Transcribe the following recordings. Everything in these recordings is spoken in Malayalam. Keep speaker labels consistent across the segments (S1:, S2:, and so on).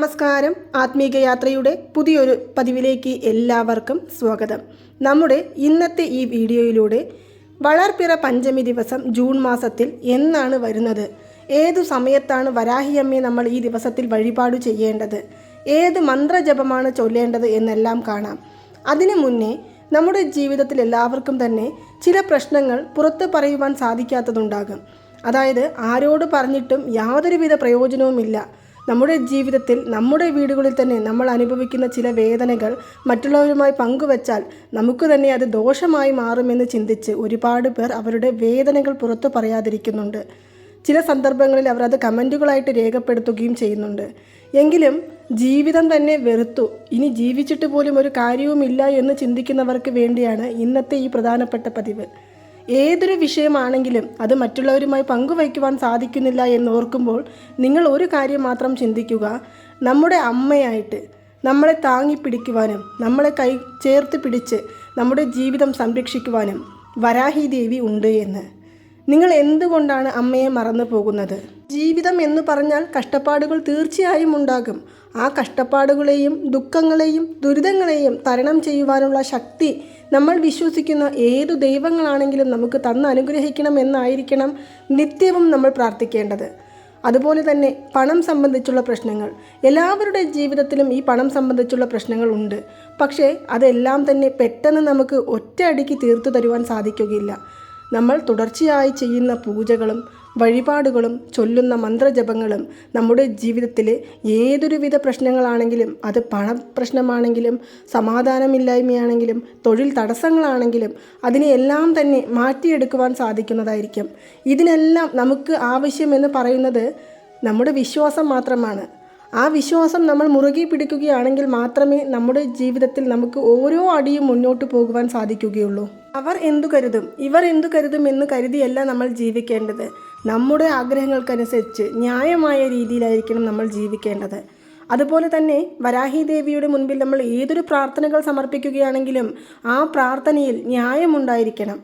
S1: നമസ്കാരം. ആത്മീക യാത്രയുടെ പുതിയൊരു പതിവിലേക്ക് എല്ലാവർക്കും സ്വാഗതം. നമ്മുടെ ഇന്നത്തെ ഈ വീഡിയോയിലൂടെ വളർപ്പിറ പഞ്ചമി ദിവസം ജൂൺ മാസത്തിൽ എന്നാണ് വരുന്നത്? ഏതു സമയത്താണ് വരാഹിയമ്മയെ നമ്മൾ ഈ ദിവസത്തിൽ വഴിപാട് ചെയ്യേണ്ടത്? ഏത് മന്ത്രജപമാണ് ചൊല്ലേണ്ടത് എന്നെല്ലാം കാണാം. അതിനു മുന്നേ നമ്മുടെ ജീവിതത്തിൽ എല്ലാവർക്കും തന്നെ ചില പ്രശ്നങ്ങൾ പുറത്ത് പറയുവാൻ സാധിക്കാത്തതുണ്ടാകും. അതായത് ആരോട് പറഞ്ഞിട്ടും യാതൊരുവിധ പ്രയോജനവുമില്ല. നമ്മുടെ ജീവിതത്തിൽ നമ്മുടെ വീടുകളിൽ തന്നെ നമ്മൾ അനുഭവിക്കുന്ന ചില വേദനകൾ മറ്റുള്ളവരുമായി പങ്കുവച്ചാൽ നമുക്ക് തന്നെ അത് ദോഷമായി മാറുമെന്ന് ചിന്തിച്ച് ഒരുപാട് പേർ അവരുടെ വേദനകൾ പുറത്തു പറയാതിരിക്കുന്നുണ്ട്. ചില സന്ദർഭങ്ങളിൽ അവർ അത് കമന്റുകളായിട്ട് രേഖപ്പെടുത്തുകയും ചെയ്യുന്നുണ്ട്. എങ്കിലും ജീവിതം തന്നെ വെറുത്തു. ഇനി ജീവിച്ചിട്ട് പോലും ഒരു കാര്യവുമില്ല എന്ന് ചിന്തിക്കുന്നവർക്ക് വേണ്ടിയാണ് ഇന്നത്തെ ഈ പ്രധാനപ്പെട്ട പതിവ്. ഏതൊരു വിഷയമാണെങ്കിലും അത് മറ്റുള്ളവരുമായി പങ്കുവയ്ക്കുവാൻ സാധിക്കുന്നില്ല എന്ന് ഓർക്കുമ്പോൾ നിങ്ങൾ ഒരു കാര്യം മാത്രം ചിന്തിക്കുക. നമ്മുടെ അമ്മയായിട്ട് നമ്മളെ താങ്ങി പിടിക്കുവാനും നമ്മളെ കൈ ചേർത്ത് പിടിച്ച് നമ്മുടെ ജീവിതം സംരക്ഷിക്കുവാനും വരാഹി ദേവി ഉണ്ട് എന്ന്. നിങ്ങൾ എന്തുകൊണ്ടാണ് അമ്മയെ മറന്നു പോകുന്നത്? ജീവിതം എന്ന് പറഞ്ഞാൽ കഷ്ടപ്പാടുകൾ തീർച്ചയായും ഉണ്ടാകും. ആ കഷ്ടപ്പാടുകളെയും ദുഃഖങ്ങളെയും ദുരിതങ്ങളെയും തരണം ചെയ്യുവാനുള്ള ശക്തി നമ്മൾ വിശ്വസിക്കുന്ന ഏതു ദൈവങ്ങളാണെങ്കിലും നമുക്ക് തന്ന് അനുഗ്രഹിക്കണം എന്നായിരിക്കണം നിത്യവും നമ്മൾ പ്രാർത്ഥിക്കേണ്ടത്. അതുപോലെ തന്നെ പണം സംബന്ധിച്ചുള്ള പ്രശ്നങ്ങൾ. എല്ലാവരുടെ ജീവിതത്തിലും ഈ പണം സംബന്ധിച്ചുള്ള പ്രശ്നങ്ങൾ ഉണ്ട്. പക്ഷേ അതെല്ലാം തന്നെ പെട്ടെന്ന് നമുക്ക് ഒറ്റയടിക്ക് തീർത്തു തരുവാൻ സാധിക്കുകയില്ല. നമ്മൾ തുടർച്ചയായി ചെയ്യുന്ന പൂജകളും വഴിപാടുകളും ചൊല്ലുന്ന മന്ത്രജപങ്ങളും നമ്മുടെ ജീവിതത്തിലെ ഏതൊരുവിധ പ്രശ്നങ്ങളാണെങ്കിലും അത് പണ പ്രശ്നമാണെങ്കിലും സമാധാനമില്ലായ്മയാണെങ്കിലും തൊഴിൽ തടസ്സങ്ങളാണെങ്കിലും അതിനെയെല്ലാം തന്നെ മാറ്റിയെടുക്കുവാൻ സാധിക്കുന്നതായിരിക്കും. ഇതിനെല്ലാം നമുക്ക് ആവശ്യമെന്ന് പറയുന്നത് നമ്മുടെ വിശ്വാസം മാത്രമാണ്. ആ വിശ്വാസം നമ്മൾ മുറുകെ പിടിക്കുകയാണെങ്കിൽ മാത്രമേ നമ്മുടെ ജീവിതത്തിൽ നമുക്ക് ഓരോ അടിയും മുന്നോട്ട് പോകുവാൻ സാധിക്കുകയുള്ളൂ. അവർ എന്തു കരുതും? ഇവർ എന്തു കരുതും എന്ന് കരുതിയല്ല നമ്മൾ ജീവിക്കേണ്ടത്. നമ്മുടെ ആഗ്രഹങ്ങൾക്കനുസരിച്ച് ന്യായമായ രീതിയിലായിരിക്കണം നമ്മൾ ജീവിക്കേണ്ടത്. അതുപോലെ തന്നെ വരാഹി ദേവിയുടെ മുൻപിൽ നമ്മൾ ഏതൊരു പ്രാർത്ഥനകൾ സമർപ്പിക്കുകയാണെങ്കിലും ആ പ്രാർത്ഥനയിൽ ന്യായമുണ്ടായിരിക്കണം.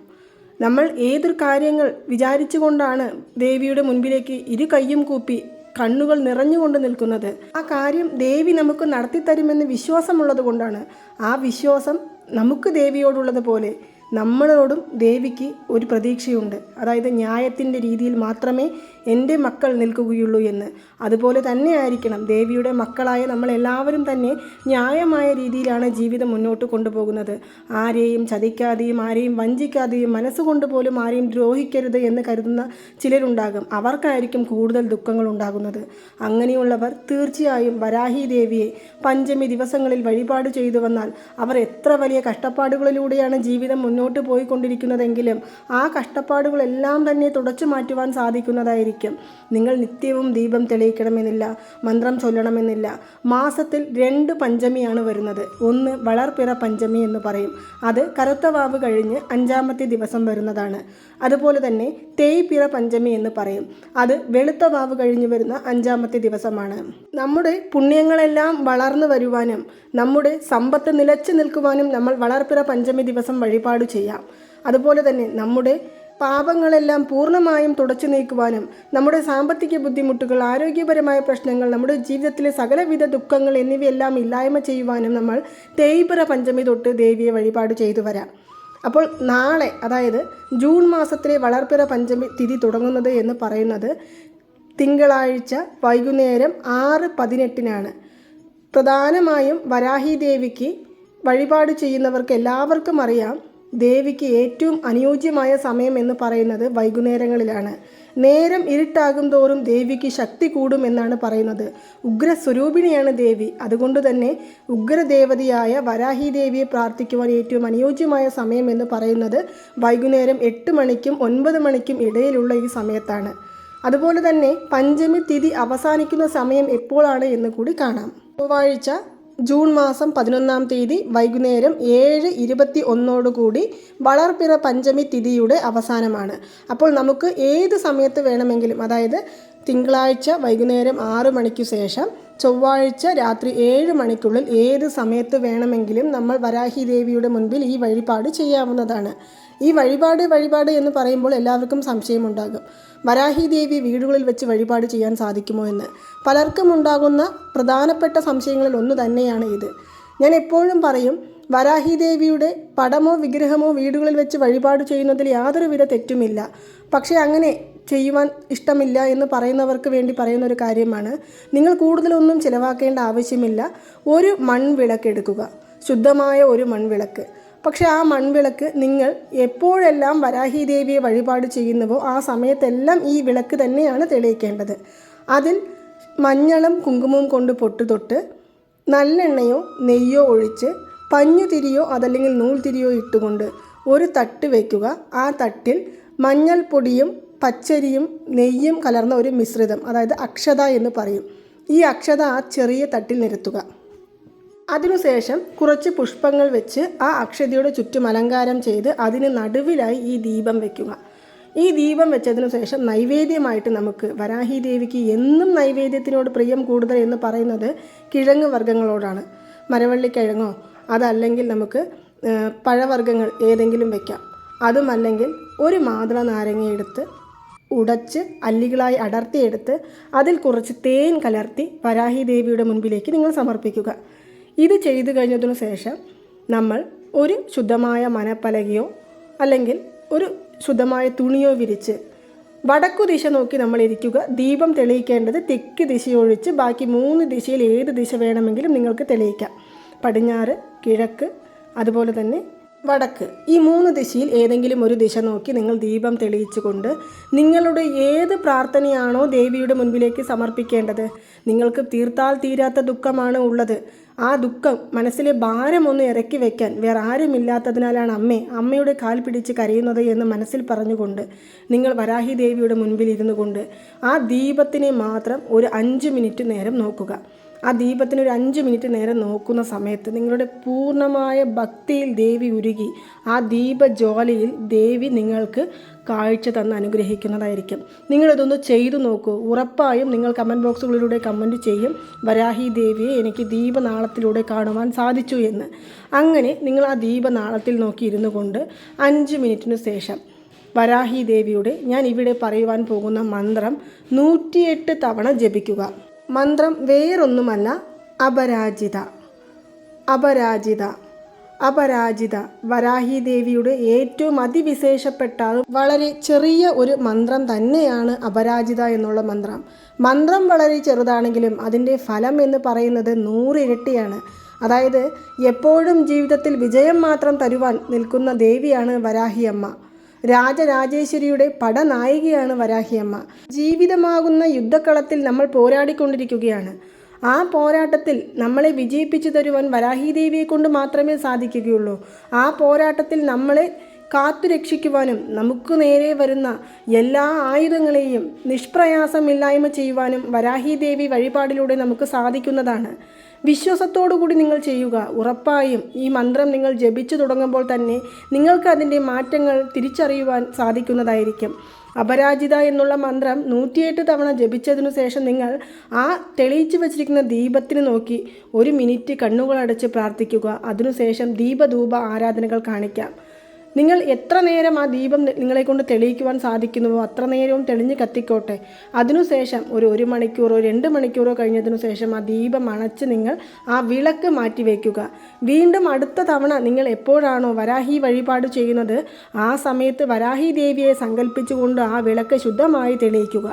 S1: നമ്മൾ ഏതൊരു കാര്യങ്ങൾ വിചാരിച്ചുകൊണ്ടാണ് ദേവിയുടെ മുൻപിലേക്ക് ഇരു കൈയും കൂപ്പി കണ്ണുകൾ നിറഞ്ഞുകൊണ്ട് നിൽക്കുന്നത്. ആ കാര്യം ദേവി നമുക്ക് നടത്തിത്തരുമെന്ന് വിശ്വാസമുള്ളത് കൊണ്ടാണ്. ആ വിശ്വാസം നമുക്ക് ദേവിയോടുള്ളത് പോലെ നമ്മളോടും ദേവിക്ക് ഒരു പ്രതീക്ഷയുണ്ട്. അതായത് ന്യായത്തിന്റെ രീതിയിൽ മാത്രമേ എന്റെ മക്കൾ നിൽക്കുകയുള്ളൂ എന്ന്. അതുപോലെ തന്നെ ആയിരിക്കണം ദേവിയുടെ മക്കളായ നമ്മളെല്ലാവരും തന്നെ ന്യായമായ രീതിയിലാണ് ജീവിതം മുന്നോട്ട് കൊണ്ടുപോകുന്നത്. ആരെയും ചതിക്കാതെയും ആരെയും വഞ്ചിക്കാതെയും മനസ്സുകൊണ്ട് പോലും ആരെയും ദ്രോഹിക്കരുത് എന്ന് കരുതുന്ന ചിലരുണ്ടാകും. അവർക്കായിരിക്കും കൂടുതൽ ദുഃഖങ്ങൾ ഉണ്ടാകുന്നത്. അങ്ങനെയുള്ളവർ തീർച്ചയായും വരാഹി ദേവിയെ പഞ്ചമി ദിവസങ്ങളിൽ വഴിപാട് ചെയ്തു വന്നാൽ അവർ എത്ര വലിയ കഷ്ടപ്പാടുകളിലൂടെയാണ് ജീവിതം മുന്നോട്ട് പോയിക്കൊണ്ടിരിക്കുന്നതെങ്കിലും ആ കഷ്ടപ്പാടുകളെല്ലാം തന്നെ തുടച്ചു മാറ്റുവാൻ സാധിക്കുന്നതായിരിക്കും. നിങ്ങൾ നിത്യവും ദീപം തെളിയിക്കണമെന്നില്ല മന്ത്രം ചൊല്ലണമെന്നില്ല. മാസത്തിൽ രണ്ട് പഞ്ചമിയാണ് വരുന്നത്. ഒന്ന് വളർപ്പിറ പഞ്ചമി എന്ന് പറയും. അത് കറുത്ത വാവ് കഴിഞ്ഞ് അഞ്ചാമത്തെ ദിവസം വരുന്നതാണ്. അതുപോലെ തന്നെ തേയ്പിറ പഞ്ചമി എന്ന് പറയും. അത് വെളുത്ത വാവ് കഴിഞ്ഞ് വരുന്ന അഞ്ചാമത്തെ ദിവസമാണ്. നമ്മുടെ പുണ്യങ്ങളെല്ലാം വളർന്നു വരുവാനും നമ്മുടെ സമ്പത്ത് നിലച്ചു നിൽക്കുവാനും നമ്മൾ വളർപ്പിറ പഞ്ചമി ദിവസം വഴിപാട് ചെയ്യാം. അതുപോലെ തന്നെ നമ്മുടെ പാപങ്ങളെല്ലാം പൂർണമായും തുടച്ചു നീക്കുവാനും നമ്മുടെ സാമ്പത്തിക ബുദ്ധിമുട്ടുകൾ ആരോഗ്യപരമായ പ്രശ്നങ്ങൾ നമ്മുടെ ജീവിതത്തിലെ സകലവിധ ദുഃഖങ്ങൾ എന്നിവയെല്ലാം ഇല്ലായ്മ ചെയ്യുവാനും നമ്മൾ തേയ്പിറ പഞ്ചമി തൊട്ട് ദേവിയെ വഴിപാട് ചെയ്തു വരാം. അപ്പോൾ നാളെ അതായത് ജൂൺ മാസത്തിലെ വളർപ്പിറ പഞ്ചമി തിഥി തുടങ്ങുന്നത് എന്ന് പറയുന്നത് തിങ്കളാഴ്ച വൈകുന്നേരം ആറ് പതിനെട്ടിനാണ്. പ്രധാനമായും വരാഹി ദേവിക്ക് വഴിപാട് ചെയ്യുന്നവർക്ക് എല്ലാവർക്കും അറിയാം ദേവിക്ക് ഏറ്റവും അനുയോജ്യമായ സമയം എന്ന് പറയുന്നത് വൈകുന്നേരങ്ങളിലാണ്. നേരം ഇരുട്ടാകും തോറും ദേവിക്ക് ശക്തി കൂടുമെന്നാണ് പറയുന്നത്. ഉഗ്രസ്വരൂപിണിയാണ് ദേവി. അതുകൊണ്ട് തന്നെ ഉഗ്രദേവതയായ വരാഹി ദേവിയെ പ്രാർത്ഥിക്കുവാൻ ഏറ്റവും അനുയോജ്യമായ സമയം എന്ന് പറയുന്നത് വൈകുന്നേരം എട്ട് മണിക്കും ഒൻപത് മണിക്കും ഇടയിലുള്ള ഈ സമയത്താണ്. അതുപോലെ തന്നെ പഞ്ചമി തിഥി അവസാനിക്കുന്ന സമയം എപ്പോഴാണ് എന്ന് കൂടി കാണാം. ചൊവ്വാഴ്ച ജൂൺ മാസം പതിനൊന്നാം തീയതി വൈകുന്നേരം ഏഴ് ഇരുപത്തി ഒന്നോടുകൂടി വളർപ്പിറ പഞ്ചമി തിഥിയുടെ അവസാനമാണ്. അപ്പോൾ നമുക്ക് ഏത് സമയത്ത് വേണമെങ്കിലും അതായത് തിങ്കളാഴ്ച വൈകുന്നേരം ആറ് മണിക്ക് ശേഷം ചൊവ്വാഴ്ച രാത്രി ഏഴ് മണിക്കുള്ളിൽ ഏത് സമയത്ത് വേണമെങ്കിലും നമ്മൾ വരാഹി ദേവിയുടെ മുൻപിൽ ഈ വഴിപാട് ചെയ്യാവുന്നതാണ്. ഈ വഴിപാട് വഴിപാട് എന്ന് പറയുമ്പോൾ എല്ലാവർക്കും സംശയമുണ്ടാകും. വരാഹി ദേവി വീടുകളിൽ വെച്ച് വഴിപാട് ചെയ്യാൻ സാധിക്കുമോ എന്ന്. പലർക്കും ഉണ്ടാകുന്ന പ്രധാനപ്പെട്ട സംശയങ്ങളിൽ ഒന്ന് തന്നെയാണ് ഇത്. ഞാൻ എപ്പോഴും പറയും വരാഹി ദേവിയുടെ പടമോ വിഗ്രഹമോ വീടുകളിൽ വെച്ച് വഴിപാട് ചെയ്യുന്നതിൽ യാതൊരു വിധ തെറ്റുമില്ല. പക്ഷേ അങ്ങനെ ചെയ്യുവാൻ ഇഷ്ടമില്ല എന്ന് പറയുന്നവർക്ക് വേണ്ടി പറയുന്ന ഒരു കാര്യമാണ് നിങ്ങൾ കൂടുതലൊന്നും ചിലവാക്കേണ്ട ആവശ്യമില്ല. ഒരു മൺവിളക്ക് എടുക്കുക ശുദ്ധമായ ഒരു മൺവിളക്ക്. പക്ഷേ ആ മൺവിളക്ക് നിങ്ങൾ എപ്പോഴെല്ലാം വരാഹി ദേവിയെ വഴിപാട് ചെയ്യുന്നുവോ ആ സമയത്തെല്ലാം ഈ വിളക്ക് തന്നെയാണ് തെളിയിക്കേണ്ടത്. അതിൽ മഞ്ഞളും കുങ്കുമവും കൊണ്ട് പൊട്ട് തൊട്ട് നല്ലെണ്ണയോ നെയ്യോ ഒഴിച്ച് പഞ്ഞുതിരിയോ അതല്ലെങ്കിൽ നൂൽതിരിയോ ഇട്ടുകൊണ്ട് ഒരു തട്ട് വയ്ക്കുക ആ തട്ടിൽ മഞ്ഞൾപ്പൊടിയും പച്ചരിയും നെയ്യും കലർന്ന ഒരു മിശ്രിതം അതായത് അക്ഷത എന്ന് പറയും. ഈ അക്ഷത ആ ചെറിയ തട്ടിൽ നിരത്തുക. അതിനുശേഷം കുറച്ച് പുഷ്പങ്ങൾ വെച്ച് ആ അക്ഷതയുടെ ചുറ്റും അലങ്കാരം ചെയ്ത് അതിന് നടുവിലായി ഈ ദീപം വെക്കുക. ഈ ദീപം വെച്ചതിനു ശേഷം നൈവേദ്യമായിട്ട് നമുക്ക് വരാഹി ദേവിക്ക് എന്നും നൈവേദ്യത്തിനോട് പ്രിയം കൂടുതൽ എന്ന് പറയുന്നത് കിഴങ്ങ് വർഗങ്ങളോടാണ്. മരവള്ളിക്കിഴങ്ങോ അതല്ലെങ്കിൽ നമുക്ക് പഴവർഗങ്ങൾ ഏതെങ്കിലും വെക്കാം. അതുമല്ലെങ്കിൽ ഒരു മാതള നാരങ്ങയെടുത്ത് ഉടച്ച് അല്ലികളായി അടർത്തിയെടുത്ത് അതിൽ കുറച്ച് തേൻ കലർത്തി വരാഹി ദേവിയുടെ മുൻപിലേക്ക് നിങ്ങൾ സമർപ്പിക്കുക. ഇത് ചെയ്തു കഴിഞ്ഞതിനു ശേഷം നമ്മൾ ഒരു ശുദ്ധമായ മനപ്പലകയോ അല്ലെങ്കിൽ ഒരു ശുദ്ധമായ തുണിയോ വിരിച്ച് വടക്കു ദിശ നോക്കി നമ്മൾ ഇരിക്കുക. ദീപം തെളിയിക്കേണ്ടത് തെക്ക് ദിശയൊഴിച്ച് ബാക്കി മൂന്ന് ദിശയിൽ ഏത് ദിശ വേണമെങ്കിലും നിങ്ങൾക്ക് തെളിയിക്കാം. പടിഞ്ഞാറ് കിഴക്ക് അതുപോലെ തന്നെ വടക്ക്. ഈ മൂന്ന് ദിശയിൽ ഏതെങ്കിലും ഒരു ദിശ നോക്കി നിങ്ങൾ ദീപം തെളിയിച്ചുകൊണ്ട് നിങ്ങളുടെ ഏത് പ്രാർത്ഥനയാണോ ദേവിയുടെ മുൻപിലേക്ക് സമർപ്പിക്കേണ്ടത്? നിങ്ങൾക്ക് തീർത്താൽ തീരാത്ത ദുഃഖമാണ് ഉള്ളത്. ആ ദുഃഖം മനസ്സിലെ ഭാരമൊന്ന് ഇറക്കി വെക്കാൻ വേറെ ആരുമില്ലാത്തതിനാലാണ് അമ്മേ അമ്മയുടെ കാൽ പിടിച്ച് കരയുന്നത് എന്ന് മനസ്സിൽ പറഞ്ഞുകൊണ്ട് നിങ്ങൾ വരാഹി ദേവിയുടെ മുൻപിൽ ഇരുന്നു കൊണ്ട് ആ ദീപത്തിനെ മാത്രം ഒരു അഞ്ച് മിനിറ്റ് നേരം നോക്കുക. ആ ദീപത്തിന് ഒരു അഞ്ച് മിനിറ്റ് നേരം നോക്കുന്ന സമയത്ത് നിങ്ങളുടെ പൂർണമായ ഭക്തിയിൽ ദേവി ഉരുകി ആ ദീപജ്വാലയിൽ ദേവി നിങ്ങൾക്ക് കാഴ്ച തന്ന് അനുഗ്രഹിക്കുന്നതായിരിക്കും. നിങ്ങളിതൊന്ന് ചെയ്തു നോക്കൂ. ഉറപ്പായും നിങ്ങൾ കമന്റ് ബോക്സുകളിലൂടെ കമന്റ് ചെയ്യും. വരാഹി ദേവിയെ എനിക്ക് ദീപനാളത്തിലൂടെ കാണുവാൻ സാധിച്ചു എന്ന്. അങ്ങനെ നിങ്ങൾ ആ ദീപനാളത്തിൽ നോക്കി ഇരുന്നു കൊണ്ട് അഞ്ച് മിനിറ്റിന് ശേഷം വരാഹി ദേവിയുടെ ഞാൻ ഇവിടെ പറയുവാൻ പോകുന്ന മന്ത്രം നൂറ്റിയെട്ട് തവണ ജപിക്കുക. മന്ത്രം വേറൊന്നുമല്ല അപരാജിത. അപരാജിത. അപരാജിത. വരാഹി ദേവിയുടെ ഏറ്റവും അതിവിശേഷപ്പെട്ട വളരെ ചെറിയ ഒരു മന്ത്രം തന്നെയാണ് അപരാജിത എന്നുള്ള മന്ത്രം. മന്ത്രം വളരെ ചെറുതാണെങ്കിലും അതിന്റെ ഫലം എന്ന് പറയുന്നത് നൂറിരട്ടിയാണ്. അതായത് എപ്പോഴും ജീവിതത്തിൽ വിജയം മാത്രം തരുവാൻ നിൽക്കുന്ന ദേവിയാണ് വരാഹിയമ്മ രാജരാജേശ്വരിയുടെ പടനായികയാണ് വരാഹിയമ്മ. ജീവിതമാകുന്ന യുദ്ധക്കളത്തിൽ നമ്മൾ പോരാടിക്കൊണ്ടിരിക്കുകയാണ്. ആ പോരാട്ടത്തിൽ നമ്മളെ വിജയിപ്പിച്ചു തരുവാൻ വരാഹിദേവിയെ കൊണ്ട് മാത്രമേ സാധിക്കുകയുള്ളൂ. ആ പോരാട്ടത്തിൽ നമ്മളെ കാത്തു രക്ഷിക്കുവാനും നമുക്ക് നേരെ വരുന്ന എല്ലാ ആയുധങ്ങളെയും നിഷ്പ്രയാസമില്ലായ്മ ചെയ്യുവാനും വരാഹി ദേവി വഴിപാടിലൂടെ നമുക്ക് സാധിക്കുന്നതാണ്. വിശ്വാസത്തോടുകൂടി നിങ്ങൾ ചെയ്യുക. ഉറപ്പായും ഈ മന്ത്രം നിങ്ങൾ ജപിച്ചു തുടങ്ങുമ്പോൾ തന്നെ നിങ്ങൾക്ക് അതിന്റെ മാറ്റങ്ങൾ തിരിച്ചറിയുവാൻ സാധിക്കുന്നതായിരിക്കും. അപരാജിത എന്നുള്ള മന്ത്രം നൂറ്റിയെട്ട് തവണ ജപിച്ചതിനു ശേഷം നിങ്ങൾ ആ തെളിയിച്ചു വച്ചിരിക്കുന്ന ദീപത്തിന് നോക്കി ഒരു മിനിറ്റ് കണ്ണുകളടച്ച് പ്രാർത്ഥിക്കുക. അതിനുശേഷം ദീപധൂപ ആരാധനകൾ കാണിക്കാം. നിങ്ങൾ എത്ര നേരം ആ ദീപം നിങ്ങളെ കൊണ്ട് തെളിയിക്കുവാൻ സാധിക്കുന്നുവോ അത്ര നേരവും തെളിഞ്ഞ് കത്തിക്കോട്ടെ. അതിനുശേഷം ഒരു ഒരു മണിക്കൂറോ രണ്ട് മണിക്കൂറോ കഴിഞ്ഞതിനു ശേഷം ആ ദീപം അണച്ച് നിങ്ങൾ ആ വിളക്ക് മാറ്റി വയ്ക്കുക വീണ്ടും അടുത്ത തവണ നിങ്ങൾ എപ്പോഴാണോ വരാഹി വഴിപാട് ചെയ്യുന്നത് ആ സമയത്ത് വരാഹി ദേവിയെ സങ്കല്പിച്ചുകൊണ്ട് ആ വിളക്ക് ശുദ്ധമായി തെളിയിക്കുക.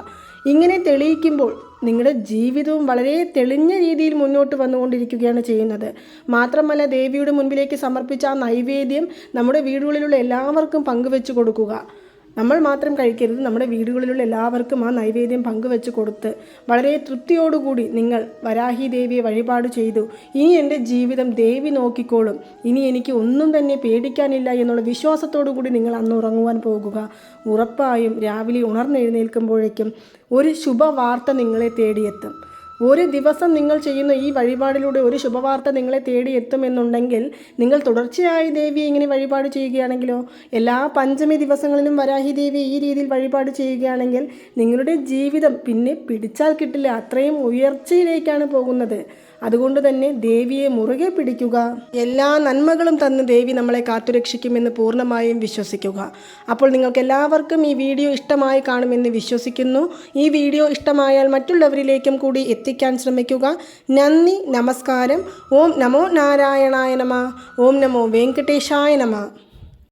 S1: ഇങ്ങനെ തെളിയിക്കുമ്പോൾ നിങ്ങളുടെ ജീവിതവും വളരെ തെളിഞ്ഞ രീതിയിൽ മുന്നോട്ട് വന്നുകൊണ്ടിരിക്കുകയാണ് ചെയ്യുന്നത്. മാത്രമല്ല ദേവിയുടെ മുൻപിലേക്ക് സമർപ്പിച്ച ആ നൈവേദ്യം നമ്മുടെ വീടുകളിലുള്ള എല്ലാവർക്കും പങ്കുവെച്ചു കൊടുക്കുക. നമ്മൾ മാത്രം കഴിക്കരുത്. നമ്മുടെ വീടുകളിലുള്ള എല്ലാവർക്കും ആ നൈവേദ്യം പങ്കുവെച്ച് കൊടുത്ത് വളരെ തൃപ്തിയോടുകൂടി നിങ്ങൾ വരാഹി ദേവിയെ വഴിപാട് ചെയ്തു. ഇനി എന്റെ ജീവിതം ദേവി നോക്കിക്കോളും. ഇനി എനിക്ക് ഒന്നും തന്നെ പേടിക്കാനില്ല എന്നുള്ള വിശ്വാസത്തോടു കൂടി നിങ്ങൾ അന്ന് ഉറങ്ങുവാൻ പോകുക. ഉറപ്പായും രാവിലെ ഉണർന്നെഴുന്നേൽക്കുമ്പോഴേക്കും ഒരു ശുഭവാർത്ത നിങ്ങളെ തേടിയെത്തും. ഒരു ദിവസം നിങ്ങൾ ചെയ്യുന്ന ഈ വഴിപാടിലൂടെ ഒരു ശുഭവാർത്ത നിങ്ങളെ തേടി എത്തുമെന്നുണ്ടെങ്കിൽ നിങ്ങൾ തുടർച്ചയായി ദേവിയെ ഇങ്ങനെ വഴിപാട് ചെയ്യുകയാണെങ്കിലോ എല്ലാ പഞ്ചമി ദിവസങ്ങളിലും വരാഹി ദേവി ഈ രീതിയിൽ വഴിപാട് ചെയ്യുകയാണെങ്കിൽ നിങ്ങളുടെ ജീവിതം പിന്നെ പിടിച്ചാൽ കിട്ടില്ല. അത്രയും ഉയർച്ചയിലേക്കാണ് പോകുന്നത്. അതുകൊണ്ട് തന്നെ ദേവിയെ മുറുകെ പിടിക്കുക. എല്ലാ നന്മകളും തന്ന് ദേവി നമ്മളെ കാത്തുരക്ഷിക്കുമെന്ന് പൂർണമായും വിശ്വസിക്കുക. അപ്പോൾ നിങ്ങൾക്ക് എല്ലാവർക്കും ഈ വീഡിയോ ഇഷ്ടമായി കാണുമെന്ന് വിശ്വസിക്കുന്നു. ഈ വീഡിയോ ഇഷ്ടമായാൽ മറ്റുള്ളവരിലേക്കും കൂടി എത്തിക്കാൻ ശ്രമിക്കുക. നന്ദി നമസ്കാരം. ഓം നമോ നാരായണായ നമ. ഓം നമോ വെങ്കടേശായ നമ.